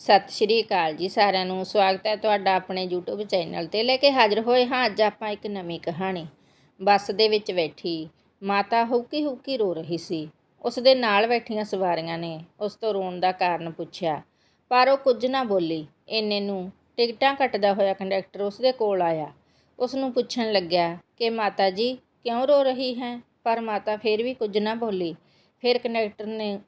ਸਤਿ ਸ਼੍ਰੀ ਅਕਾਲ ਜੀ ਸਾਰਿਆਂ ਨੂੰ। ਸਵਾਗਤ ਹੈ ਤੁਹਾਡਾ ਆਪਣੇ YouTube ਚੈਨਲ ਤੇ। ਲੈ ਕੇ ਹਾਜ਼ਰ ਹੋਏ ਹਾਂ ਅੱਜ ਆਪਾਂ ਇੱਕ ਨਵੀਂ ਕਹਾਣੀ। ਬੱਸ ਦੇ ਵਿੱਚ ਬੈਠੀ ਮਾਤਾ ਹੁਕੀ ਹੁੱਕੀ ਰੋ ਰਹੀ ਸੀ। ਉਸ ਦੇ ਨਾਲ ਬੈਠੀਆਂ ਸਵਾਰੀਆਂ ਨੇ ਉਸ ਤੋਂ ਰੋਣ ਦਾ ਕਾਰਨ ਪੁੱਛਿਆ, ਪਰ ਉਹ ਕੁਝ ਨਾ ਬੋਲੀ। ਇੰਨੇ ਨੂੰ ਟਿਕਟਾਂ ਕੱਟਦਾ ਹੋਇਆ ਕੰਡਕਟਰ ਉਸ ਦੇ ਕੋਲ ਆਇਆ। ਉਸ ਨੂੰ ਪੁੱਛਣ ਲੱਗਿਆ ਕਿ ਮਾਤਾ ਜੀ ਕਿਉਂ ਰੋ ਰਹੀ ਹੈ? ਪਰ ਮਾਤਾ ਫਿਰ ਵੀ ਕੁਝ ਨਾ ਬੋਲੀ। ਫਿਰ ਕੰਡਕਟਰ ਨੇ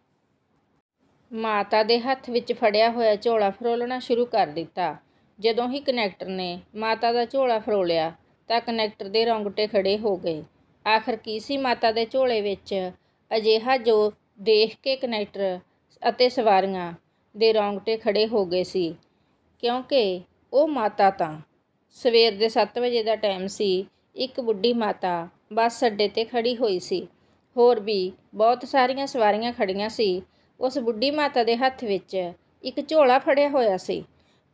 ਮਾਤਾ ਦੇ ਹੱਥ ਵਿੱਚ ਫੜਿਆ ਹੋਇਆ ਝੋਲਾ ਫਰੋਲਣਾ ਸ਼ੁਰੂ ਕਰ ਦਿੱਤਾ। ਜਦੋਂ ਹੀ ਕਨੈਕਟਰ ਨੇ ਮਾਤਾ ਦਾ ਝੋਲਾ ਫਰੋਲਿਆ ਤਾਂ ਕਨੈਕਟਰ ਦੇ ਰੌਂਗਟੇ ਖੜੇ ਹੋ ਗਏ। ਆਖਰ ਕੀ ਸੀ ਮਾਤਾ ਦੇ ਝੋਲੇ ਵਿੱਚ? ਅਜਿਹਾ ਜੋ ਦੇਖ ਕੇ ਕਨੈਕਟਰ ਅਤੇ ਸਵਾਰੀਆਂ ਦੇ ਰੌਂਗਟੇ ਖੜੇ ਹੋ ਗਏ ਸੀ। ਕਿਉਂਕਿ ਉਹ ਮਾਤਾ ਤਾਂ। ਸਵੇਰ ਦੇ 7 ਵਜੇ ਦਾ ਟਾਈਮ ਸੀ। ਇੱਕ ਬੁੱਢੀ ਮਾਤਾ ਬੱਸ ਅੱਡੇ ਤੇ ਖੜੀ ਹੋਈ ਸੀ। ਹੋਰ ਵੀ ਬਹੁਤ ਸਾਰੀਆਂ ਸਵਾਰੀਆਂ ਖੜੀਆਂ ਸੀ। ਉਸ ਬੁੱਢੀ ਮਾਤਾ ਦੇ ਹੱਥ ਵਿੱਚ ਇੱਕ ਝੋਲਾ ਫੜਿਆ ਹੋਇਆ ਸੀ।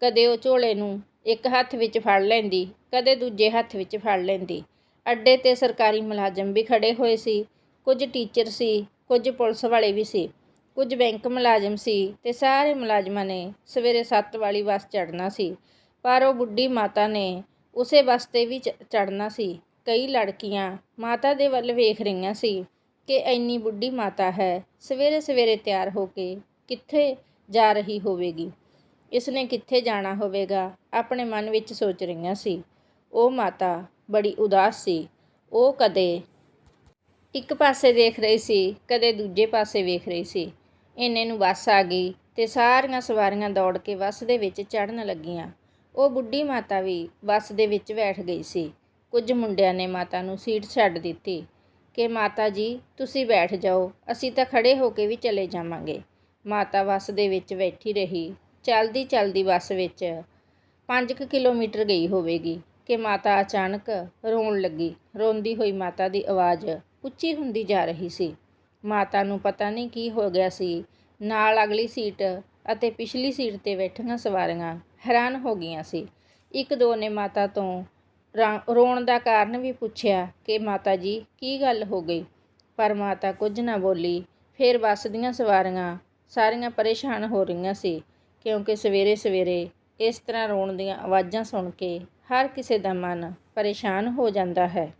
ਕਦੇ ਉਹ ਝੋਲੇ ਨੂੰ ਇੱਕ ਹੱਥ ਵਿੱਚ ਫੜ ਲੈਂਦੀ, ਕਦੇ ਦੂਜੇ ਹੱਥ ਵਿੱਚ ਫੜ ਲੈਂਦੀ। ਅੱਡੇ ਤੇ ਸਰਕਾਰੀ ਮੁਲਾਜ਼ਮ ਵੀ ਖੜੇ ਹੋਏ ਸੀ। ਕੁਝ ਟੀਚਰ ਸੀ, ਕੁਝ ਪੁਲਿਸ ਵਾਲੇ ਵੀ ਸੀ। ਕੁਝ ਬੈਂਕ ਮੁਲਾਜ਼ਮ ਸੀ ਤੇ ਸਾਰੇ ਮੁਲਾਜ਼ਮਾਂ ਨੇ ਸਵੇਰੇ 7 ਵਾਲੀ ਬੱਸ ਚੜ੍ਹਨਾ ਸੀ। ਪਰ ਉਹ ਬੁੱਢੀ ਮਾਤਾ ਨੇ ਉਸੇ ਬੱਸ ਤੇ ਵੀ ਚੜ੍ਹਨਾ ਸੀ। ਕਈ ਲੜਕੀਆਂ ਮਾਤਾ ਦੇ ਵੱਲ ਵੇਖ ਰਹੀਆਂ ਸੀ। ਕਿ ਇੰਨੀ ਬੁੱਢੀ ਮਾਤਾ ਹੈ, ਸਵੇਰੇ ਸਵੇਰੇ ਤਿਆਰ ਹੋ ਕੇ ਕਿੱਥੇ ਜਾ ਰਹੀ ਹੋਵੇਗੀ? ਇਸਨੇ ਕਿੱਥੇ ਜਾਣਾ ਹੋਵੇਗਾ? ਆਪਣੇ ਮਨ ਵਿੱਚ ਸੋਚ ਰਹੀਆਂ ਸੀ। ਉਹ ਮਾਤਾ ਬੜੀ ਉਦਾਸ ਸੀ। ਉਹ ਕਦੇ ਇੱਕ ਪਾਸੇ ਦੇਖ ਰਹੀ ਸੀ, ਕਦੇ ਦੂਜੇ ਪਾਸੇ ਵੇਖ ਰਹੀ ਸੀ। ਇੰਨੇ ਨੂੰ ਬੱਸ ਆ ਗਈ ਤੇ ਸਾਰੀਆਂ ਸਵਾਰੀਆਂ ਦੌੜ ਕੇ ਬੱਸ ਦੇ ਵਿੱਚ ਚੜ੍ਹਨ ਲੱਗੀਆਂ। ਉਹ ਬੁੱਢੀ ਮਾਤਾ ਵੀ ਬੱਸ ਦੇ ਵਿੱਚ ਬੈਠ ਗਈ ਸੀ। ਕੁਝ ਮੁੰਡਿਆਂ ਨੇ ਮਾਤਾ ਨੂੰ ਸੀਟ ਛੱਡ ਦਿੱਤੀ। ਕਿ ਮਾਤਾ ਜੀ, ਤੁਸੀਂ ਬੈਠ ਜਾਓ, ਅਸੀਂ ਤਾਂ ਖੜੇ ਹੋ ਕੇ ਵੀ ਚਲੇ ਜਾਵਾਂਗੇ। ਮਾਤਾ ਬੱਸ ਦੇ ਵਿੱਚ ਬੈਠੀ ਰਹੀ, ਚਲਦੀ ਚਲਦੀ ਬੱਸ ਵਿੱਚ 5 ਕਿਲੋਮੀਟਰ ਗਈ ਹੋਵੇਗੀ, ਕਿ ਮਾਤਾ ਅਚਾਨਕ ਰੋਣ ਲੱਗੀ। ਰੋਂਦੀ ਹੋਈ ਮਾਤਾ ਦੀ ਆਵਾਜ਼ ਉੱਚੀ ਹੁੰਦੀ ਜਾ ਰਹੀ ਸੀ। ਮਾਤਾ ਨੂੰ ਪਤਾ ਨਹੀਂ ਕੀ ਹੋ ਗਿਆ ਸੀ। ਨਾਲ ਅਗਲੀ ਸੀਟ ਅਤੇ ਪਿਛਲੀ ਸੀਟ ਤੇ ਬੈਠੀਆਂ ਸਵਾਰੀਆਂ ਹੈਰਾਨ ਹੋ ਗਈਆਂ ਸੀ। ਇੱਕ ਦੋ ਨੇ ਮਾਤਾ ਤੋਂ ਰੋਣ ਦਾ ਕਾਰਨ ਵੀ ਪੁੱਛਿਆ ਕਿ ਮਾਤਾ ਜੀ, ਕੀ ਗੱਲ ਹੋ ਗਈ? ਪਰ ਮਾਤਾ ਕੁਝ ਨਾ ਬੋਲੀ। ਫਿਰ ਬੱਸ ਦੀਆਂ ਸਵਾਰੀਆਂ ਸਾਰੀਆਂ ਪਰੇਸ਼ਾਨ ਹੋ ਰਹੀਆਂ ਸੀ, ਕਿਉਂਕਿ ਸਵੇਰੇ ਸਵੇਰੇ ਇਸ ਤਰ੍ਹਾਂ ਰੋਣ ਦੀਆਂ ਆਵਾਜ਼ਾਂ ਸੁਣ ਕੇ ਹਰ ਕਿਸੇ ਦਾ ਮਨ ਪਰੇਸ਼ਾਨ ਹੋ ਜਾਂਦਾ ਹੈ।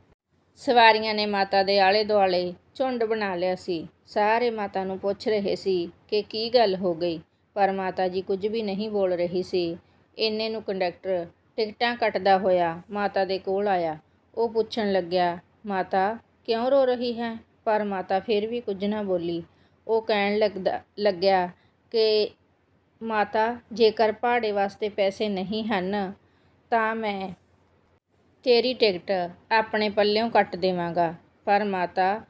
ਸਵਾਰੀਆਂ ਨੇ ਮਾਤਾ ਦੇ ਆਲੇ ਦੁਆਲੇ ਝੁੰਡ ਬਣਾ ਲਿਆ ਸੀ। ਸਾਰੇ ਮਾਤਾ ਨੂੰ ਪੁੱਛ ਰਹੇ ਸੀ ਕਿ ਕੀ ਗੱਲ ਹੋ ਗਈ, ਪਰ ਮਾਤਾ ਜੀ ਕੁਝ ਵੀ ਨਹੀਂ ਬੋਲ ਰਹੀ ਸੀ। ਇੰਨੇ ਨੂੰ ਕੰਡਕਟਰ ਟਿਕਟਾਂ ਕੱਟਦਾ ਹੋਇਆ ਮਾਤਾ ਦੇ ਕੋਲ ਆਇਆ। ਉਹ ਪੁੱਛਣ ਲੱਗਿਆ, ਮਾਤਾ, ਕਿਉਂ ਰੋ ਰਹੀ ਹੈ? ਪਰ ਮਾਤਾ ਫਿਰ ਵੀ ਕੁਝ ਨਾ ਬੋਲੀ। ਉਹ ਕਹਿਣ ਲੱਗਦਾ, ਲੱਗਿਆ ਕਿ, ਮਾਤਾ, ਜੇਕਰ ਪਹਾੜੇ ਵਾਸਤੇ ਪੈਸੇ ਨਹੀਂ ਹਨ, ਤਾਂ ਮੈਂ ਤੇਰੀ ਟਿਕਟ ਆਪਣੇ ਪੱਲਿਓਂ ਕੱਟ ਦੇਵਾਂਗਾ। ਪਰ ਮਾਤਾ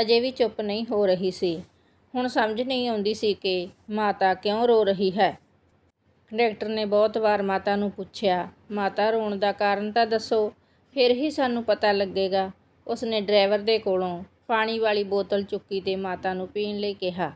ਅਜੇ ਵੀ ਚੁੱਪ ਨਹੀਂ ਹੋ ਰਹੀ ਸੀ। ਹੁਣ ਸਮਝ ਨਹੀਂ ਆਉਂਦੀ ਸੀ ਕਿ ਮਾਤਾ ਕਿਉਂ ਰੋ ਰਹੀ ਹੈ। ਕੰਡਕਟਰ ਨੇ ਬਹੁਤ ਵਾਰ ਮਾਤਾ ਨੂੰ ਪੁੱਛਿਆ, ਮਾਤਾ, ਰੋਣ ਦਾ ਕਾਰਨ ਤਾਂ ਦੱਸੋ। ਫਿਰ ਹੀ ਸਾਨੂੰ ਪਤਾ ਲੱਗੇਗਾ। ਉਸਨੇ ਡਰਾਈਵਰ ਦੇ ਕੋਲੋਂ ਪਾਣੀ ਵਾਲੀ ਬੋਤਲ ਚੁੱਕੀ ਤੇ ਮਾਤਾ ਨੂੰ ਪੀਣ ਲਈ ਕਿਹਾ।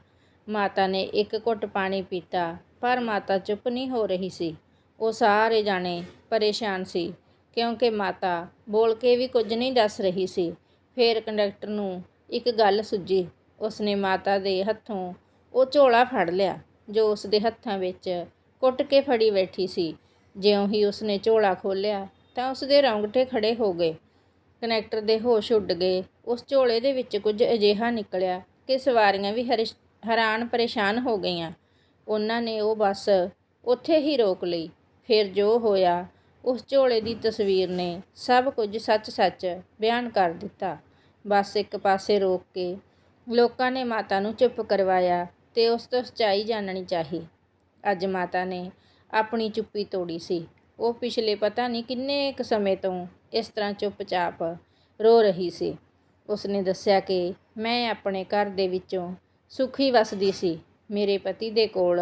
ਮਾਤਾ ਨੇ ਇੱਕ ਘੁੱਟ ਪਾਣੀ ਪੀਤਾ, ਪਰ ਮਾਤਾ ਚੁੱਪ ਨਹੀਂ ਹੋ ਰਹੀ ਸੀ। ਉਹ ਸਾਰੇ ਜਾਣੇ ਪਰੇਸ਼ਾਨ ਸੀ, ਕਿਉਂਕਿ ਮਾਤਾ ਬੋਲ ਕੇ ਵੀ ਕੁਝ ਨਹੀਂ ਦੱਸ ਰਹੀ ਸੀ। ਫਿਰ ਕੰਡਕਟਰ ਨੂੰ ਇੱਕ ਗੱਲ ਸੁੱਝੀ। ਉਸਨੇ ਮਾਤਾ ਦੇ ਹੱਥੋਂ ਉਹ ਝੋਲਾ ਫੜ ਲਿਆ, ਜੋ ਉਸਦੇ ਹੱਥਾਂ ਵਿੱਚ ਕੁੱਟ ਕੇ ਫੜੀ ਬੈਠੀ ਸੀ। ਜਿਉਂ ਹੀ ਉਸਨੇ ਝੋਲਾ ਖੋਲ੍ਹਿਆ ਤਾਂ ਉਸਦੇ ਰੌਂਗਟੇ ਖੜੇ ਹੋ ਗਏ। ਕਨੈਕਟਰ ਦੇ ਹੋਸ਼ ਉੱਡ ਗਏ। ਉਸ ਝੋਲੇ ਦੇ ਵਿੱਚ ਕੁਝ ਅਜਿਹਾ ਨਿਕਲਿਆ ਕਿ ਸਵਾਰੀਆਂ ਵੀ ਹੈਰਾਨ ਪਰੇਸ਼ਾਨ ਹੋ ਗਈਆਂ। ਉਹਨਾਂ ਨੇ ਉਹ ਬੱਸ ਉੱਥੇ ਹੀ ਰੋਕ ਲਈ। ਫਿਰ ਜੋ ਹੋਇਆ, ਉਸ ਝੋਲੇ ਦੀ ਤਸਵੀਰ ਨੇ ਸਭ ਕੁਝ ਸੱਚ-ਸੱਚ ਬਿਆਨ ਕਰ ਦਿੱਤਾ। ਬੱਸ ਇੱਕ ਪਾਸੇ ਰੋਕ ਕੇ ਲੋਕਾਂ ਨੇ ਮਾਤਾ ਨੂੰ ਚੁੱਪ ਕਰਵਾਇਆ ਤੇ ਉਸ ਤੋਂ ਸੱਚਾਈ ਜਾਣਨੀ ਚਾਹੀ। ਅੱਜ ਮਾਤਾ ਨੇ ਆਪਣੀ ਚੁੱਪੀ ਤੋੜੀ ਸੀ। ਉਹ ਪਿਛਲੇ ਪਤਾ ਨਹੀਂ ਕਿੰਨੇ ਕੁ ਸਮੇਂ ਤੋਂ ਇਸ ਤਰ੍ਹਾਂ ਚੁੱਪਚਾਪ ਰੋ ਰਹੀ ਸੀ। ਉਸਨੇ ਦੱਸਿਆ ਕਿ ਮੈਂ ਆਪਣੇ ਘਰ ਦੇ ਵਿੱਚੋਂ ਸੁਖੀ ਵਸਦੀ ਸੀ। ਮੇਰੇ ਪਤੀ ਦੇ ਕੋਲ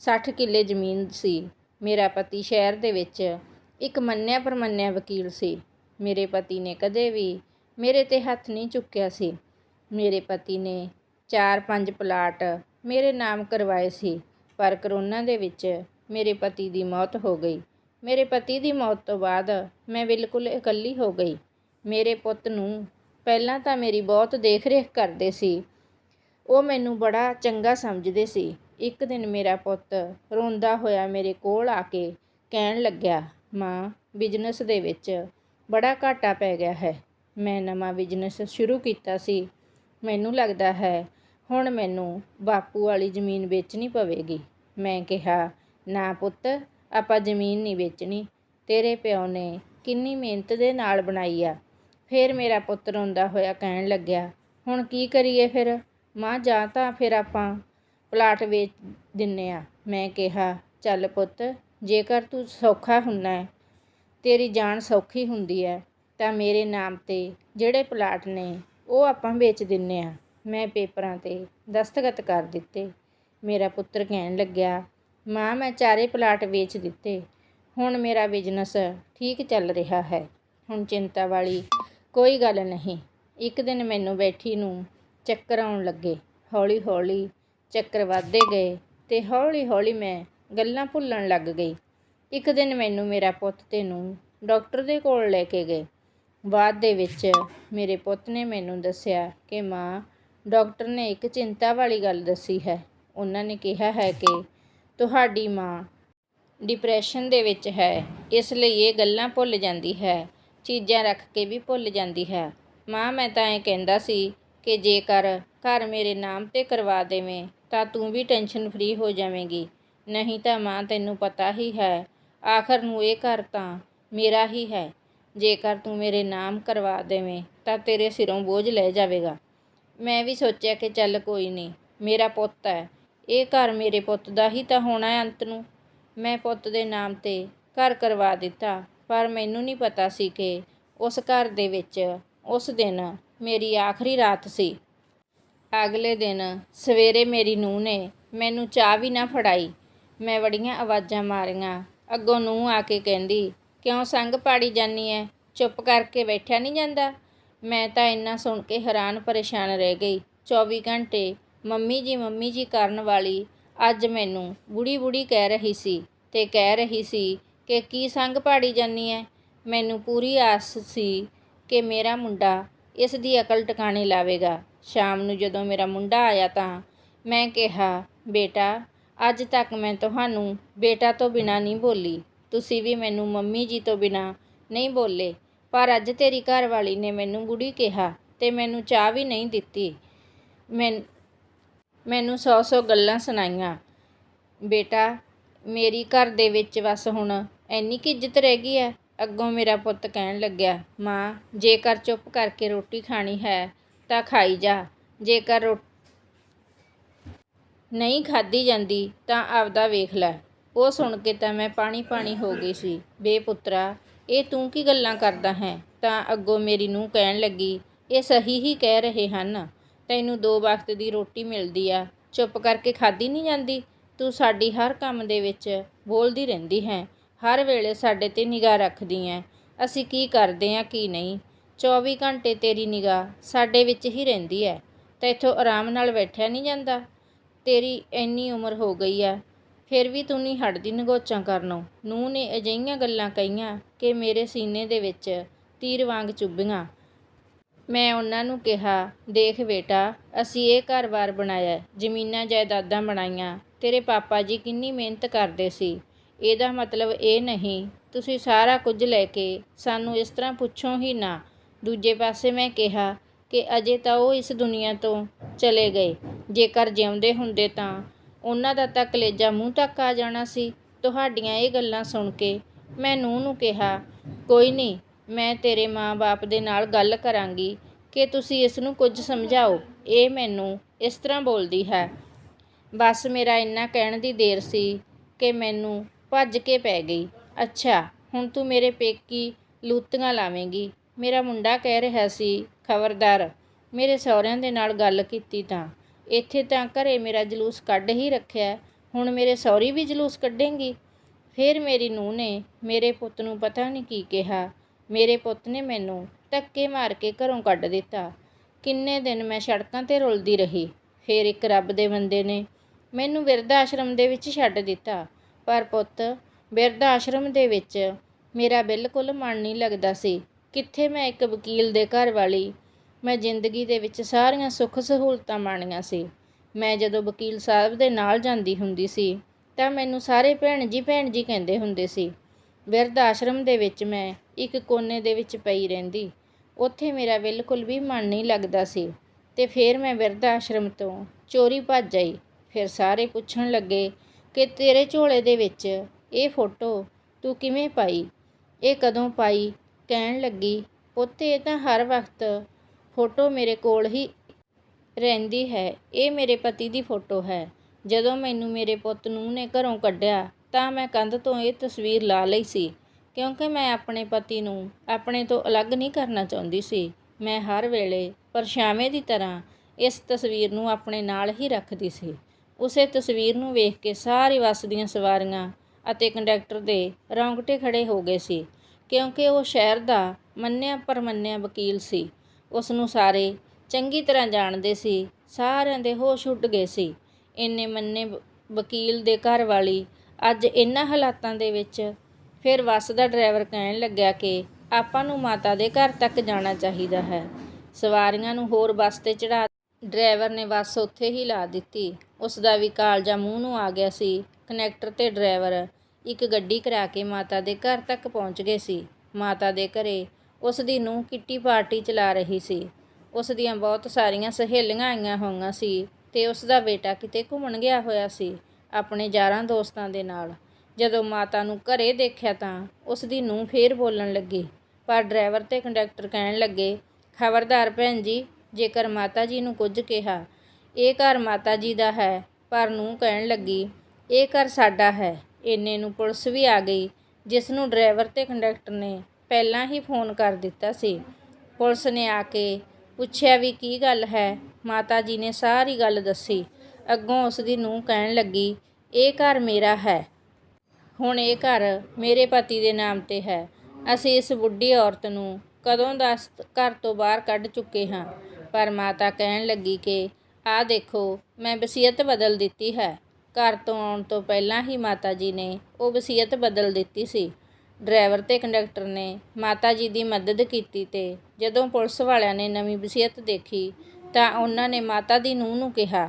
60 ਕਿੱਲੇ ਜ਼ਮੀਨ ਸੀ। ਮੇਰਾ ਪਤੀ ਸ਼ਹਿਰ ਦੇ ਵਿੱਚ ਇੱਕ ਮੰਨਿਆ ਪਰਮੰਨਿਆ ਵਕੀਲ ਸੀ। ਮੇਰੇ ਪਤੀ ਨੇ ਕਦੇ ਵੀ ਮੇਰੇ ਤੇ ਹੱਥ ਨਹੀਂ ਚੁੱਕਿਆ ਸੀ। ਮੇਰੇ ਪਤੀ ਨੇ 4-5 ਪਲਾਟ ਮੇਰੇ ਨਾਮ ਕਰਵਾਏ ਸੀ। ਪਰ ਕਰੋਨਾ ਦੇ ਵਿੱਚ ਮੇਰੇ ਪਤੀ ਦੀ ਮੌਤ ਹੋ ਗਈ। ਮੇਰੇ ਪਤੀ ਦੀ ਮੌਤ ਤੋਂ ਬਾਅਦ ਮੈਂ ਬਿਲਕੁਲ ਇਕੱਲੀ ਹੋ ਗਈ। ਮੇਰੇ ਪੁੱਤ ਨੂੰ ਪਹਿਲਾਂ ਤਾਂ ਮੇਰੀ ਬਹੁਤ ਦੇਖ ਰੇਖ ਕਰਦੇ ਸੀ। ਉਹ ਮੈਨੂੰ ਬੜਾ ਚੰਗਾ ਸਮਝਦੇ ਸੀ। ਇੱਕ ਦਿਨ ਮੇਰਾ ਪੁੱਤ ਰੋਂਦਾ ਹੋਇਆ ਮੇਰੇ ਕੋਲ ਆ ਕੇ ਕਹਿਣ ਲੱਗਿਆ, ਮਾਂ, ਬਿਜ਼ਨਸ ਦੇ ਵਿੱਚ ਬੜਾ ਘਾਟਾ ਪੈ ਗਿਆ ਹੈ। ਮੈਂ ਨਵਾਂ ਬਿਜ਼ਨਸ ਸ਼ੁਰੂ ਕੀਤਾ ਸੀ। ਮੈਨੂੰ ਲੱਗਦਾ ਹੈ ਹੁਣ ਮੈਨੂੰ ਬਾਪੂ ਵਾਲੀ ਜ਼ਮੀਨ ਵੇਚਣੀ ਪਵੇਗੀ। ਮੈਂ ਕਿਹਾ, ਨਾ ਪੁੱਤ, ਆਪਾਂ ਜ਼ਮੀਨ ਨਹੀਂ ਵੇਚਣੀ। ਤੇਰੇ ਪਿਓ ਨੇ ਕਿੰਨੀ ਮਿਹਨਤ ਦੇ ਨਾਲ ਬਣਾਈ ਆ। ਫਿਰ ਮੇਰਾ ਪੁੱਤ ਰੋਂਦਾ ਹੋਇਆ ਕਹਿਣ ਲੱਗਿਆ, ਹੁਣ ਕੀ ਕਰੀਏ ਫਿਰ? ਮਾਂ, ਜਾਂ ਤਾਂ ਫਿਰ ਆਪਾਂ ਪਲਾਟ ਵੇਚ ਦਿੰਨੇ ਆ। ਮੈਂ ਕਿਹਾ, ਚੱਲ ਪੁੱਤ, ਜੇਕਰ ਤੂੰ ਸੌਖਾ ਹੁੰਨਾ ਤੇਰੀ ਜਾਨ ਸੌਖੀ ਹੁੰਦੀ ਹੈ, ਤਾਂ ਮੇਰੇ ਨਾਮ ਤੇ ਜਿਹੜੇ ਪਲਾਟ ਨੇ, ਉਹ ਆਪਾਂ ਵੇਚ ਦਿੰਨੇ ਆ। ਮੈਂ ਪੇਪਰਾਂ ਤੇ ਦਸਤਖਤ ਕਰ ਦਿੱਤੇ। ਮੇਰਾ ਪੁੱਤਰ ਕਹਿਣ ਲੱਗਿਆ, ਮਾਂ, ਮੈਂ ਚਾਰੇ ਪਲਾਟ ਵੇਚ ਦਿੱਤੇ। ਹੁਣ ਮੇਰਾ ਬਿਜ਼ਨਸ ਠੀਕ ਚੱਲ ਰਿਹਾ ਹੈ। ਹੁਣ ਚਿੰਤਾ ਵਾਲੀ ਕੋਈ ਗੱਲ ਨਹੀਂ। ਇੱਕ ਦਿਨ ਮੈਨੂੰ ਬੈਠੀ ਨੂੰ ਚੱਕਰ ਆਉਣ ਲੱਗੇ। ਹੌਲੀ ਹੌਲੀ ਚੱਕਰ ਵੱਧਦੇ ਗਏ ਤੇ ਹੌਲੀ ਹੌਲੀ ਮੈਂ ਗੱਲਾਂ ਭੁੱਲਣ ਲੱਗ ਗਈ। ਇੱਕ ਦਿਨ ਮੈਨੂੰ ਮੇਰਾ ਪੁੱਤ ਤੇ ਨੂੰ ਡਾਕਟਰ ਦੇ ਕੋਲ ਲੈ ਕੇ ਗਏ। ਬਾਅਦ ਦੇ ਵਿੱਚ ਮੇਰੇ ਪੁੱਤ ਨੇ ਮੈਨੂੰ ਦੱਸਿਆ ਕਿ ਮਾਂ, ਡਾਕਟਰ ਨੇ ਇੱਕ ਚਿੰਤਾ ਵਾਲੀ ਗੱਲ ਦੱਸੀ ਹੈ। ਉਹਨਾਂ ਨੇ ਕਿਹਾ ਹੈ ਕਿ ਤੁਹਾਡੀ ਮਾਂ ਡਿਪਰੈਸ਼ਨ ਦੇ ਵਿੱਚ ਹੈ। ਇਸ ਲਈ ਇਹ ਗੱਲਾਂ ਭੁੱਲ ਜਾਂਦੀ ਹੈ। ਚੀਜ਼ਾਂ ਰੱਖ ਕੇ ਵੀ ਭੁੱਲ ਜਾਂਦੀ ਹੈ। ਮਾਂ, ਮੈਂ ਤਾਂ ਇਹ ਕਹਿੰਦਾ ਸੀ ਕਿ ਜੇਕਰ ਘਰ ਮੇਰੇ ਨਾਮ ਤੇ ਕਰਵਾ ਦੇਵੇਂ, ਤਾਂ ਤੂੰ ਵੀ ਟੈਨਸ਼ਨ ਫਰੀ ਹੋ ਜਾਵੇਂਗੀ। ਨਹੀਂ ਤਾਂ ਮਾਂ, ਤੈਨੂੰ ਪਤਾ ਹੀ ਹੈ। ਆਖਰ ਨੂੰ ਇਹ ਘਰ ਤਾਂ ਮੇਰਾ ਹੀ ਹੈ। ਜੇਕਰ ਤੂੰ ਮੇਰੇ ਨਾਮ ਕਰਵਾ ਦੇਵੇਂ, ਤਾਂ ਤੇਰੇ ਸਿਰੋਂ ਬੋਝ ਲੈ ਜਾਵੇਗਾ। ਮੈਂ ਵੀ ਸੋਚਿਆ ਕਿ ਚੱਲ ਕੋਈ ਨਹੀਂ, ਮੇਰਾ ਪੁੱਤ ਹੈ। ਇਹ ਘਰ ਮੇਰੇ ਪੁੱਤ ਦਾ ਹੀ ਤਾਂ ਹੋਣਾ ਹੈ ਅੰਤ ਨੂੰ। ਮੈਂ ਪੁੱਤ ਦੇ ਨਾਮ ਤੇ ਘਰ ਕਰਵਾ ਦਿੱਤਾ, ਪਰ ਮੈਨੂੰ ਨਹੀਂ ਪਤਾ ਸੀ ਕਿ ਉਸ ਘਰ ਦੇ ਵਿੱਚ ਉਸ ਦਿਨ ਮੇਰੀ ਆਖਰੀ ਰਾਤ ਸੀ। ਅਗਲੇ ਦਿਨ ਸਵੇਰੇ ਮੇਰੀ ਨੂੰਹ ਨੇ ਮੈਨੂੰ ਚਾਹ ਵੀ ਨਾ ਫੜਾਈ। ਮੈਂ ਬੜੀਆਂ ਆਵਾਜ਼ਾਂ ਮਾਰੀਆਂ। ਅੱਗੋਂ ਨੂੰਹ ਆ ਕੇ ਕਹਿੰਦੀ, ਕਿਉਂ ਸੰਗ ਪਾੜੀ ਜਾਨੀ ਐ? ਚੁੱਪ ਕਰਕੇ ਬੈਠਿਆ ਨਹੀਂ ਜਾਂਦਾ? ਮੈਂ ਤਾਂ ਇੰਨਾ ਸੁਣ ਕੇ ਹੈਰਾਨ ਪਰੇਸ਼ਾਨ ਰਹਿ ਗਈ। 24 ਘੰਟੇ ਮੰਮੀ ਜੀ ਮੰਮੀ ਜੀ ਕਰਨ ਵਾਲੀ ਅੱਜ ਮੈਨੂੰ ਬੁੜੀ ਬੁੜੀ ਕਹਿ ਰਹੀ ਸੀ ਤੇ ਕਹਿ ਰਹੀ ਸੀ ਕਿ ਕੀ ਸੰਗ ਪਾੜੀ ਜਾਨੀ ਐ? ਮੈਨੂੰ ਪੂਰੀ ਆਸ ਸੀ ਕਿ ਮੇਰਾ ਮੁੰਡਾ ਇਸ ਦੀ ਅਕਲ ਟਿਕਾਣੇ ਲਾਵੇਗਾ। ਸ਼ਾਮ ਨੂੰ ਜਦੋਂ ਮੇਰਾ ਮੁੰਡਾ ਆਇਆ ਤਾਂ ਮੈਂ ਕਿਹਾ, ਬੇਟਾ, ਅੱਜ ਤੱਕ ਮੈਂ ਤੁਹਾਨੂੰ ਬੇਟਾ ਤੋਂ ਬਿਨਾ ਨਹੀਂ ਬੋਲੀ। ਤੁਸੀਂ ਵੀ ਮੈਨੂੰ ਮੰਮੀ ਜੀ ਤੋਂ ਬਿਨਾ ਨਹੀਂ ਬੋਲੇ। ਪਰ ਅੱਜ ਤੇਰੀ ਘਰ ਵਾਲੀ ਨੇ ਮੈਨੂੰ ਬੁੜੀ ਕਿਹਾ ਤੇ ਮੈਨੂੰ ਚਾਹ ਵੀ ਨਹੀਂ ਦਿੱਤੀ। ਮੈਂ ਮੈਨੂੰ ਸੌ ਸੌ ਗੱਲਾਂ ਸੁਣਾਈਆਂ। ਬੇਟਾ, ਮੇਰੀ ਘਰ ਦੇ ਵਿੱਚ ਬਸ ਹੁਣ, ਇੰਨੀ ਕੁ ਇੱਜ਼ਤ ਰਹਿ ਗਈ ਹੈ ਅੱਗੋਂ ਮੇਰਾ ਪੁੱਤ ਕਹਿਣ ਲੱਗਿਆ, ਮਾਂ, ਜੇਕਰ ਚੁੱਪ ਕਰਕੇ ਰੋਟੀ ਖਾਣੀ ਹੈ, ਤਾਂ ਖਾਈ ਜਾ। ਜੇਕਰ ਰੋ, ਨਹੀਂ ਖਾਧੀ ਜਾਂਦੀ, ਤਾਂ ਆਪਦਾ ਵੇਖ ਲੈ। ਉਹ ਸੁਣ ਕੇ ਤਾਂ ਮੈਂ ਪਾਣੀ ਪਾਣੀ ਹੋ ਗਈ ਸੀ। ਬੇਪੁੱਤਰਾ ਇਹ ਤੂੰ ਕੀ ਗੱਲਾਂ ਕਰਦਾ ਹੈ? ਤਾਂ ਅੱਗੋਂ ਮੇਰੀ ਨੂੰਹ ਕਹਿਣ ਲੱਗੀ, ਇਹ ਸਹੀ ਹੀ ਕਹਿ ਰਹੇ ਹਨ। ਤੈਨੂੰ ਦੋ ਵਕਤ ਦੀ ਰੋਟੀ ਮਿਲਦੀ ਆ। ਚੁੱਪ ਕਰਕੇ ਖਾਧੀ ਨਹੀਂ ਜਾਂਦੀ? ਤੂੰ ਸਾਡੀ ਹਰ ਕੰਮ ਦੇ ਵਿੱਚ ਬੋਲਦੀ ਰਹਿੰਦੀ ਹੈ। ਹਰ ਵੇਲੇ ਸਾਡੇ ਤੇ ਨਿਗਾਹ ਰੱਖਦੀ ਹੈ। ਅਸੀਂ ਕੀ ਕਰਦੇ ਆ, ਕੀ ਨਹੀਂ? 24 ਘੰਟੇ ਤੇਰੀ ਨਿਗਾਹ ਸਾਡੇ ਵਿੱਚ ਹੀ ਰਹਿੰਦੀ ਹੈ। ਤਾਂ ਇੱਥੋਂ ਆਰਾਮ ਨਾਲ ਬੈਠਿਆ ਨਹੀਂ ਜਾਂਦਾ? ਤੇਰੀ ਇੰਨੀ ਉਮਰ ਹੋ ਗਈ ਆ। ਫਿਰ ਵੀ ਤੂੰ ਨਹੀਂ ਹਟਦੀ ਨਗੋਚਾਂ ਕਰਨੋਂ। ਨੂੰਹ ਨੇ ਅਜਿਹੀਆਂ ਗੱਲਾਂ ਕਹੀਆਂ ਕਿ ਮੇਰੇ ਸੀਨੇ ਦੇ ਵਿੱਚ ਤੀਰ ਵਾਂਗ ਚੁੱਭੀਆਂ। ਮੈਂ ਉਹਨਾਂ ਨੂੰ ਕਿਹਾ, ਦੇਖ ਬੇਟਾ, ਅਸੀਂ ਇਹ ਘਰ-ਬਾਰ ਬਣਾਇਆ, ਜ਼ਮੀਨਾਂ ਜਾਇਦਾਦਾਂ ਬਣਾਈਆਂ, ਤੇਰੇ ਪਾਪਾ ਜੀ ਕਿੰਨੀ ਮਿਹਨਤ ਕਰਦੇ ਸੀ। ਇਹਦਾ ਮਤਲਬ ਇਹ ਨਹੀਂ, ਤੁਸੀਂ ਸਾਰਾ ਕੁਝ ਲੈ ਕੇ ਸਾਨੂੰ ਇਸ ਤਰ੍ਹਾਂ ਪੁੱਛੋ ਹੀ ਨਾ। ਦੂਜੇ ਪਾਸੇ ਮੈਂ ਕਿਹਾ ਕਿ ਅਜੇ ਤਾਂ ਉਹ ਇਸ ਦੁਨੀਆ ਤੋਂ ਚਲੇ ਗਏ। ਜੇਕਰ ਜਿਉਂਦੇ ਹੁੰਦੇ ਤਾਂ ਉਹਨਾਂ ਦਾ ਤਾਂ ਕਲੇਜਾ ਮੂੰਹ ਤੱਕ ਆ ਜਾਣਾ ਸੀ। ਤੁਹਾਡੀਆਂ ਇਹ ਗੱਲਾਂ ਸੁਣ ਕੇ ਮੈਂ ਨੂੰਹ ਨੂੰ ਕਿਹਾ, ਕੋਈ ਨਹੀਂ ਮੈਂ ਤੇਰੇ ਮਾਂ-ਬਾਪ ਦੇ ਨਾਲ ਗੱਲ ਕਰਾਂਗੀ, ਕਿ ਤੁਸੀਂ ਇਸ ਨੂੰ ਕੁਝ ਸਮਝਾਓ। ਇਹ ਮੈਨੂੰ ਇਸ ਤਰ੍ਹਾਂ ਬੋਲਦੀ ਹੈ, ਬਸ ਮੇਰਾ ਇੰਨਾ ਕਹਿਣ ਦੀ ਦੇਰ ਸੀ ਕਿ ਮੈਨੂੰ ਭੱਜ ਕੇ ਪੈ ਗਈ। ਅੱਛਾ, ਹੁਣ ਤੂੰ ਮੇਰੇ ਪੇਕੀ ਲੂਤੀਆਂ ਲਾਵੇਂਗੀ। ਮੇਰਾ ਮੁੰਡਾ ਕਹਿ ਰਿਹਾ ਸੀ, ਖਬਰਦਾਰ, ਮੇਰੇ ਸਹੁਰਿਆਂ ਦੇ ਨਾਲ ਗੱਲ ਕੀਤੀ ਤਾਂ। ਇੱਥੇ ਤਾਂ ਘਰੇ ਮੇਰਾ ਜਲੂਸ ਕੱਢ ਹੀ ਰੱਖਿਆ। ਹੁਣ ਮੇਰੇ ਸਹੁਰੀ ਵੀ ਜਲੂਸ ਕੱਢੇਂਗੀ? ਫਿਰ ਮੇਰੀ ਨੂੰਹ ਨੇ ਮੇਰੇ ਪੁੱਤ ਨੂੰ ਪਤਾ ਨਹੀਂ ਕੀ ਕਿਹਾ। ਮੇਰੇ ਪੁੱਤ ਨੇ ਮੈਨੂੰ ਧੱਕੇ ਮਾਰ ਕੇ ਘਰੋਂ ਕੱਢ ਦਿੱਤਾ। ਕਿੰਨੇ ਦਿਨ ਮੈਂ ਸੜਕਾਂ ਤੇ ਰੁਲਦੀ ਰਹੀ। ਫਿਰ ਇੱਕ ਰੱਬ ਦੇ ਬੰਦੇ ਨੇ ਮੈਨੂੰ ਬਿਰਧ ਆਸ਼ਰਮ ਦੇ ਵਿੱਚ ਛੱਡ ਦਿੱਤਾ। ਪਰ ਪੁੱਤ ਬਿਰਧ ਆਸ਼ਰਮ ਦੇ ਵਿੱਚ ਮੇਰਾ ਬਿਲਕੁਲ ਮਨ ਨਹੀਂ ਲੱਗਦਾ ਸੀ। ਕਿੱਥੇ ਮੈਂ ਇੱਕ ਵਕੀਲ ਦੇ ਘਰ ਵਾਲੀ, ਮੈਂ ਜ਼ਿੰਦਗੀ ਦੇ ਵਿੱਚ ਸਾਰੀਆਂ ਸੁੱਖ ਸਹੂਲਤਾਂ ਮਾਣੀਆਂ ਸੀ। ਮੈਂ ਜਦੋਂ ਵਕੀਲ ਸਾਹਿਬ ਦੇ ਨਾਲ ਜਾਂਦੀ ਹੁੰਦੀ ਸੀ, ਤਾਂ ਮੈਨੂੰ ਸਾਰੇ ਭੈਣ ਜੀ ਭੈਣ ਜੀ ਕਹਿੰਦੇ ਹੁੰਦੇ ਸੀ ਬਿਰਧ ਆਸ਼ਰਮ ਦੇ ਵਿੱਚ ਮੈਂ ਇੱਕ ਕੋਨੇ ਦੇ ਵਿੱਚ ਪਈ ਰਹਿੰਦੀ। ਉੱਥੇ ਮੇਰਾ ਬਿਲਕੁਲ ਵੀ ਮਨ ਨਹੀਂ ਲੱਗਦਾ ਸੀ। ਅਤੇ ਫਿਰ ਮੈਂ ਬਿਰਧ ਆਸ਼ਰਮ ਤੋਂ ਚੋਰੀ ਭੱਜ ਆਈ। ਫਿਰ ਸਾਰੇ ਪੁੱਛਣ ਲੱਗੇ ਕਿ ਤੇਰੇ ਝੋਲੇ ਦੇ ਵਿੱਚ ਇਹ ਫੋਟੋ ਤੂੰ ਕਿਵੇਂ ਪਾਈ? ਇਹ ਕਦੋਂ ਪਾਈ? ਕਹਿਣ ਲੱਗੀ, ਪੁੱਤ, ਇਹ ਤਾਂ ਹਰ ਵਕਤ ਫੋਟੋ ਮੇਰੇ ਕੋਲ ਹੀ ਰਹਿੰਦੀ ਹੈ। ਇਹ ਮੇਰੇ ਪਤੀ ਦੀ ਫੋਟੋ ਹੈ। ਜਦੋਂ ਮੈਨੂੰ ਮੇਰੇ ਪੁੱਤ ਨੂੰ ਨੇ ਘਰੋਂ ਕੱਢਿਆ ਤਾਂ ਮੈਂ ਕੰਧ ਤੋਂ ਇਹ ਤਸਵੀਰ ਲਾ ਲਈ ਸੀ, ਕਿਉਂਕਿ ਮੈਂ ਆਪਣੇ ਪਤੀ ਨੂੰ ਆਪਣੇ ਤੋਂ ਅਲੱਗ ਨਹੀਂ ਕਰਨਾ ਚਾਹੁੰਦੀ ਸੀ। ਮੈਂ ਹਰ ਵੇਲੇ ਪਰਛਾਵੇਂ ਦੀ ਤਰ੍ਹਾਂ ਇਸ ਤਸਵੀਰ ਨੂੰ ਆਪਣੇ ਨਾਲ ਹੀ ਰੱਖਦੀ ਸੀ। ਉਸੇ ਤਸਵੀਰ ਨੂੰ ਵੇਖ ਕੇ ਸਾਰੀ ਬੱਸ ਦੀਆਂ ਸਵਾਰੀਆਂ ਅਤੇ ਕੰਡਕਟਰ ਦੇ ਰੌਂਗਟੇ ਖੜੇ ਹੋ ਗਏ ਸੀ, ਕਿਉਂਕਿ ਉਹ ਸ਼ਹਿਰ ਦਾ ਮੰਨਿਆ ਪਰਮੰਨਿਆ ਵਕੀਲ ਸੀ। ਉਸ ਨੂੰ ਸਾਰੇ ਚੰਗੀ ਤਰ੍ਹਾਂ ਜਾਣਦੇ ਸੀ, ਸਾਰਿਆਂ ਦੇ ਹੋਸ਼ ਉੱਡ ਗਏ ਸੀ। ਇੰਨੇ ਮੰਨੇ ਵ- ਵਕੀਲ ਦੇ ਘਰ ਵਾਲੀ ਅੱਜ ਇਹਨਾਂ ਹਾਲਾਤਾਂ ਦੇ ਵਿੱਚ ਫਿਰ ਬੱਸ ਦਾ ਡਰਾਈਵਰ ਕਹਿਣ ਲੱਗਿਆ ਕਿ ਆਪਾਂ ਨੂੰ ਮਾਤਾ ਦੇ ਘਰ ਤੱਕ ਜਾਣਾ ਚਾਹੀਦਾ ਹੈ। ਸਵਾਰੀਆਂ ਨੂੰ ਹੋਰ ਬੱਸ ਤੇ ਚੜਾ ਡਰਾਈਵਰ ਨੇ ਬੱਸ ਉੱਥੇ ਹੀ ਲਾ ਦਿੱਤੀ। ਉਸ ਦਾ ਵੀ ਕਾਲਜਾ ਮੂੰਹ ਨੂੰ ਆ ਗਿਆ ਸੀ। ਕਨੈਕਟਰ ਤੇ ਡਰਾਈਵਰ ਇੱਕ ਗੱਡੀ ਕਰਾ ਕੇ ਮਾਤਾ ਦੇ ਘਰ ਤੱਕ ਪਹੁੰਚ ਗਏ ਸੀ। ਮਾਤਾ ਦੇ ਘਰੇ ਉਸ ਦੀ ਨੂੰਹ ਕਿੱਟੀ ਪਾਰਟੀ ਚਲਾ ਰਹੀ ਸੀ। ਉਸ ਦੀਆਂ ਬਹੁਤ ਸਾਰੀਆਂ ਸਹੇਲੀਆਂ ਆਈਆਂ ਹੋਈਆਂ ਸੀ ਤੇ ਉਸ ਦਾ ਬੇਟਾ ਕਿਤੇ ਘੁੰਮਣ ਗਿਆ ਹੋਇਆ ਸੀ। ਆਪਣੇ ਯਾਰਾਂ ਦੋਸਤਾਂ ਦੇ ਨਾਲ। ਜਦੋਂ ਮਾਤਾ ਨੂੰ ਘਰੇ ਦੇਖਿਆ ਤਾਂ ਉਸ ਦੀ ਨੂੰਹ ਫੇਰ ਬੋਲਣ ਲੱਗੀ। ਪਰ ਡਰਾਈਵਰ ਤੇ ਕੰਡਕਟਰ ਕਹਿਣ ਲੱਗੇ, ਖਬਰਦਾਰ ਭੈਣ ਜੀ, ਜੇਕਰ ਮਾਤਾ ਜੀ ਨੂੰ ਕੁਝ ਕਿਹਾ, ਇਹ ਘਰ ਮਾਤਾ ਜੀ ਦਾ ਹੈ। ਪਰ ਨੂੰਹ ਕਹਿਣ ਲੱਗੀ, ਇਹ ਘਰ ਸਾਡਾ ਹੈ। ਇੰਨੇ ਨੂੰ ਪੁਲਿਸ ਵੀ ਆ ਗਈ, ਜਿਸ ਨੂੰ ਡਰਾਈਵਰ ਤੇ ਕੰਡਕਟਰ ਨੇ ਪਹਿਲਾਂ ਹੀ ਫੋਨ ਕਰ ਦਿੱਤਾ ਸੀ। ਪੁਲਿਸ ਨੇ ਆ ਕੇ ਪੁੱਛਿਆ ਵੀ ਕੀ ਗੱਲ ਹੈ? ਮਾਤਾ ਜੀ ਨੇ ਸਾਰੀ ਗੱਲ ਦੱਸੀ। ਅੱਗੋਂ ਉਸ ਦੀ ਨੂੰਹ ਕਹਿਣ ਲੱਗੀ, ਇਹ ਘਰ ਮੇਰਾ ਹੈ। ਹੁਣ ਇਹ ਘਰ ਮੇਰੇ ਪਤੀ ਦੇ ਨਾਮ ਤੇ ਹੈ। ਅਸੀਂ ਇਸ ਬੁੱਢੀ ਔਰਤ ਨੂੰ ਕਦੋਂ ਦਾ ਘਰ ਤੋਂ ਬਾਹਰ ਕੱਢ ਚੁੱਕੇ ਹਾਂ। ਪਰ ਮਾਤਾ ਕਹਿਣ ਲੱਗੀ ਕਿ ਆਹ ਦੇਖੋ, ਮੈਂ ਵਸੀਅਤ ਬਦਲ ਦਿੱਤੀ ਹੈ। ਘਰ ਤੋਂ ਆਉਣ ਤੋਂ ਪਹਿਲਾਂ ਹੀ ਮਾਤਾ ਜੀ ਨੇ ਉਹ ਵਸੀਅਤ ਬਦਲ ਦਿੱਤੀ ਸੀ। ਡਰਾਈਵਰ ਤੇ ਕੰਡਕਟਰ ਨੇ ਮਾਤਾ ਜੀ ਦੀ ਮਦਦ ਕੀਤੀ ਤੇ ਜਦੋਂ ਪੁਲਿਸ ਵਾਲਿਆਂ ਨੇ ਨਵੀਂ ਵਸੀਅਤ ਦੇਖੀ ਤਾਂ ਉਹਨਾਂ ਨੇ ਮਾਤਾ ਦੀ ਨੂੰਹ ਨੂੰ ਕਿਹਾ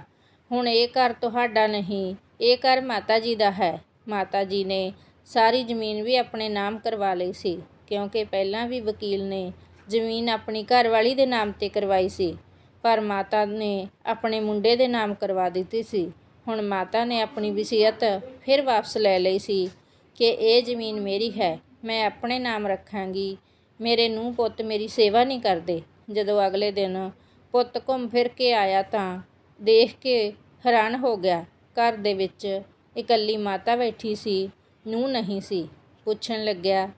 ਹੁਣ ਇਹ ਘਰ ਤੁਹਾਡਾ ਨਹੀਂ, ਇਹ ਘਰ ਮਾਤਾ ਜੀ ਦਾ ਹੈ। ਮਾਤਾ ਜੀ ਨੇ ਸਾਰੀ ਜ਼ਮੀਨ ਵੀ ਆਪਣੇ ਨਾਮ ਕਰਵਾ ਲਈ ਸੀ, ਕਿਉਂਕਿ ਪਹਿਲਾਂ ਵੀ ਵਕੀਲ ਨੇ ਜ਼ਮੀਨ ਆਪਣੀ ਘਰਵਾਲੀ ਦੇ ਨਾਮ ਤੇ ਕਰਵਾਈ ਸੀ, ਪਰ ਮਾਤਾ ਨੇ ਆਪਣੇ ਮੁੰਡੇ ਦੇ ਨਾਮ ਕਰਵਾ ਦਿੱਤੀ ਸੀ। ਹੁਣ ਮਾਤਾ ਨੇ ਆਪਣੀ ਵਸੀਅਤ ਫਿਰ ਵਾਪਸ ਲੈ ਲਈ ਸੀ ਕਿ ਇਹ ਜ਼ਮੀਨ ਮੇਰੀ ਹੈ, ਮੈਂ ਆਪਣੇ ਨਾਮ ਰੱਖਾਂਗੀ, ਮੇਰੇ ਨੂੰਹ ਪੁੱਤ ਮੇਰੀ ਸੇਵਾ ਨਹੀਂ ਕਰਦੇ। ਜਦੋਂ ਅਗਲੇ ਦਿਨ ਪੁੱਤ ਘੁੰਮ ਫਿਰ ਕੇ ਆਇਆ ਤਾਂ ਦੇਖ ਕੇ ਹੈਰਾਨ ਹੋ ਗਿਆ। ਘਰ ਦੇ ਵਿੱਚ ਇਕੱਲੀ ਮਾਤਾ ਬੈਠੀ ਸੀ, ਨੂੰਹ ਨਹੀਂ ਸੀ। ਪੁੱਛਣ ਲੱਗਿਆ,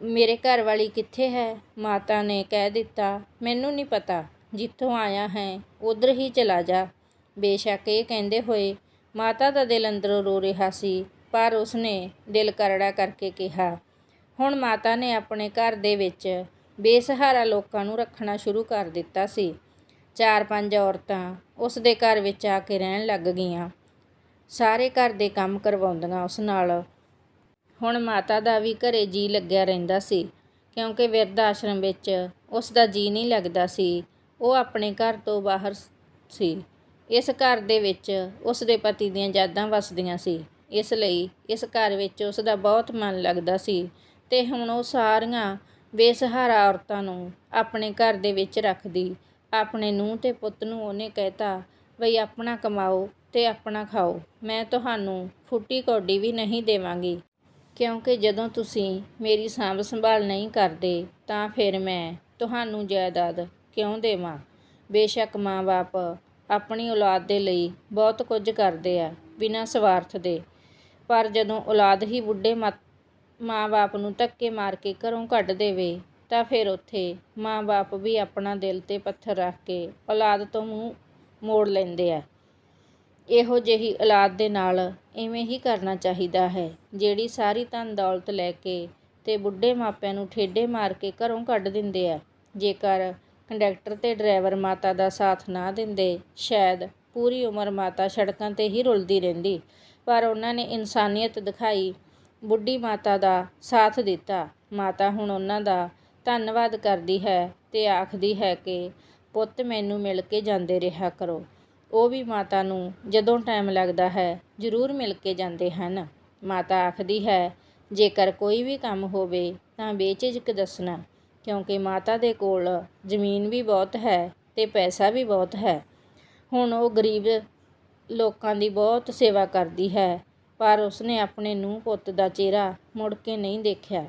ਮੇਰੇ ਘਰਵਾਲੀ ਕਿੱਥੇ ਹੈ? ਮਾਤਾ ਨੇ ਕਹਿ ਦਿੱਤਾ, ਮੈਨੂੰ ਨਹੀਂ ਪਤਾ। ਜਿੱਥੋਂ ਆਇਆ ਹੈ, ਉਧਰ ਹੀ ਚਲਾ ਜਾ। ਬੇਸ਼ੱਕ ਇਹ ਕਹਿੰਦੇ ਹੋਏ ਮਾਤਾ ਦਾ ਦਿਲ ਅੰਦਰੋਂ ਰੋ ਰਿਹਾ ਸੀ, ਪਰ ਉਸਨੇ ਦਿਲ ਕਰੜਾ ਕਰਕੇ ਕਿਹਾ, ਹੁਣ ਮਾਤਾ ਨੇ ਆਪਣੇ ਘਰ ਦੇ ਵਿੱਚ ਬੇਸਹਾਰਾ ਲੋਕਾਂ ਨੂੰ ਰੱਖਣਾ ਸ਼ੁਰੂ ਕਰ ਦਿੱਤਾ ਸੀ। ਚਾਰ ਪੰਜ ਔਰਤਾਂ ਉਸ ਦੇ ਘਰ ਵਿੱਚ ਆ ਕੇ ਰਹਿਣ ਲੱਗ ਗਈਆਂ। ਸਾਰੇ ਘਰ ਦੇ ਕੰਮ ਕਰਵਾਉਂਦੀਆਂ ਉਸ ਨਾਲ। ਹੁਣ ਮਾਤਾ ਦਾ ਵੀ ਘਰੇ ਜੀ ਲੱਗਿਆ ਰਹਿੰਦਾ ਸੀ, ਕਿਉਂਕਿ ਬਿਰਧ ਆਸ਼ਰਮ ਵਿੱਚ ਉਸ ਦਾ ਜੀ ਨਹੀਂ ਲੱਗਦਾ ਸੀ। ਉਹ ਆਪਣੇ ਘਰ ਤੋਂ ਬਾਹਰ ਸੀ। ਇਸ ਘਰ ਦੇ ਵਿੱਚ ਉਸ ਦੇ ਪਤੀ ਦੀਆਂ ਯਾਦਾਂ ਵਸਦੀਆਂ ਸੀ। ਇਸ ਲਈ ਇਸ ਘਰ ਵਿੱਚ ਉਸ ਦਾ ਬਹੁਤ ਮਨ ਲੱਗਦਾ ਸੀ ਤੇ ਹੁਣ ਉਹ ਸਾਰੀਆਂ ਬੇਸਹਾਰਾ ਔਰਤਾਂ ਨੂੰ ਆਪਣੇ ਘਰ ਦੇ ਵਿੱਚ ਰੱਖਦੀ ਆਪਣੇ ਨੂੰਹ ਤੇ ਪੁੱਤ ਨੂੰ ਉਹਨੇ ਕਹਿਤਾ, ਬਈ ਆਪਣਾ ਕਮਾਓ ਤੇ ਆਪਣਾ ਖਾਓ। ਮੈਂ ਤੁਹਾਨੂੰ ਫੁੱਟੀ ਕੌਡੀ ਵੀ ਨਹੀਂ ਦੇਵਾਂਗੀ। ਕਿਉਂਕਿ ਜਦੋਂ ਤੁਸੀਂ ਮੇਰੀ ਸਾਂਭ ਸੰਭਾਲ ਨਹੀਂ ਕਰਦੇ, ਤਾਂ ਫਿਰ ਮੈਂ ਤੁਹਾਨੂੰ ਜਾਇਦਾਦ ਕਿਉਂ ਦੇਵਾਂ? ਬੇਸ਼ੱਕ ਮਾਂ-ਬਾਪ ਆਪਣੀ ਔਲਾਦ ਦੇ ਲਈ ਬਹੁਤ ਕੁਝ ਕਰਦੇ ਆ, ਬਿਨਾਂ ਸਵਾਰਥ ਦੇ। ਪਰ ਜਦੋਂ ਔਲਾਦ ਹੀ ਬੁੱਢੇ ਮਤ, ਮਾਂ-ਬਾਪ ਨੂੰ ਧੱਕੇ ਮਾਰ ਕੇ ਘਰੋਂ ਕੱਢ ਦੇਵੇ ਤਾਂ ਫਿਰ ਉੱਥੇ ਮਾਂ-ਬਾਪ ਵੀ ਆਪਣਾ ਦਿਲ ਤੇ ਪੱਥਰ ਰੱਖ ਕੇ ਔਲਾਦ ਤੋਂ ਮੂੰਹ ਮੋੜ ਲੈਂਦੇ ਆ। ਇਹੋ ਜਿਹੀ ਔਲਾਦ ਦੇ ਨਾਲ ਇਵੇਂ ਹੀ ਕਰਨਾ ਚਾਹੀਦਾ ਹੈ, ਜਿਹੜੀ ਸਾਰੀ ਧਨ ਦੌਲਤ ਲੈ ਕੇ ਤੇ ਬੁੱਢੇ ਮਾਪਿਆਂ ਨੂੰ ਠੇਡੇ ਮਾਰ ਕੇ ਘਰੋਂ ਕੱਢ ਦਿੰਦੇ ਆ। ਜੇਕਰ ਕੰਡਕਟਰ ਤੇ ਡਰਾਈਵਰ ਮਾਤਾ ਦਾ ਸਾਥ ਨਾ ਦਿੰਦੇ, ਸ਼ਾਇਦ ਪੂਰੀ ਉਮਰ ਮਾਤਾ ਸੜਕਾਂ ਤੇ ਹੀ ਰੁਲਦੀ ਰਹਿੰਦੀ। ਪਰ ਉਹਨਾਂ ਨੇ ਇਨਸਾਨੀਅਤ ਦਿਖਾਈ, ਬੁੱਢੀ ਮਾਤਾ ਦਾ ਸਾਥ ਦਿੱਤਾ। ਮਾਤਾ ਹੁਣ ਉਹਨਾਂ ਦਾ ਧੰਨਵਾਦ ਕਰਦੀ ਹੈ ਤੇ ਆਖਦੀ ਹੈ ਕਿ, ਪੁੱਤ, ਮੈਨੂੰ ਮਿਲ ਕੇ ਜਾਂਦੇ ਰਿਹਾ ਕਰੋ। ਉਹ ਵੀ ਮਾਤਾ ਨੂੰ ਜਦੋਂ ਟਾਈਮ ਲੱਗਦਾ ਹੈ, ਜ਼ਰੂਰ ਮਿਲ ਕੇ ਜਾਂਦੇ ਹਨ। ਮਾਤਾ ਆਖਦੀ ਹੈ, ਜੇਕਰ ਕੋਈ ਵੀ ਕੰਮ ਹੋਵੇ, ਤਾਂ ਬੇਝਿਜਕ ਦੱਸਣਾ, ਕਿਉਂਕਿ ਮਾਤਾ ਦੇ ਕੋਲ ਜ਼ਮੀਨ ਵੀ ਬਹੁਤ ਹੈ ਤੇ ਪੈਸਾ ਵੀ ਬਹੁਤ ਹੈ। ਹੁਣ ਉਹ ਗਰੀਬ ਲੋਕਾਂ ਦੀ ਬਹੁਤ ਸੇਵਾ ਕਰਦੀ ਹੈ, ਪਰ ਉਸਨੇ ਆਪਣੇ ਨੂੰਹ ਪੁੱਤ ਦਾ ਚਿਹਰਾ ਮੁੜ ਕੇ ਨਹੀਂ ਦੇਖਿਆ।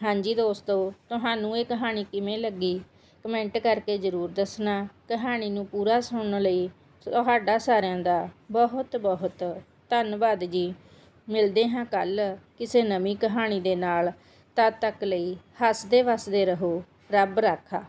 ਹਾਂਜੀ ਦੋਸਤੋ, ਤੁਹਾਨੂੰ ਇਹ ਕਹਾਣੀ ਕਿਵੇਂ ਲੱਗੀ? ਕਮੈਂਟ ਕਰਕੇ ਜ਼ਰੂਰ ਦੱਸਣਾ। ਕਹਾਣੀ ਨੂੰ ਪੂਰਾ ਸੁਣਨ ਲਈ ਤੁਹਾਡਾ ਸਾਰਿਆਂ ਦਾ ਬਹੁਤ ਬਹੁਤ ਧੰਨਵਾਦ ਜੀ। ਮਿਲਦੇ ਹਾਂ ਕੱਲ ਕਿਸੇ ਨਵੀਂ ਕਹਾਣੀ ਦੇ ਨਾਲ। ਤਦ ਤੱਕ ਲਈ ਹੱਸਦੇ ਵਸਦੇ ਰਹੋ। ਰੱਬ ਰਾਖਾ।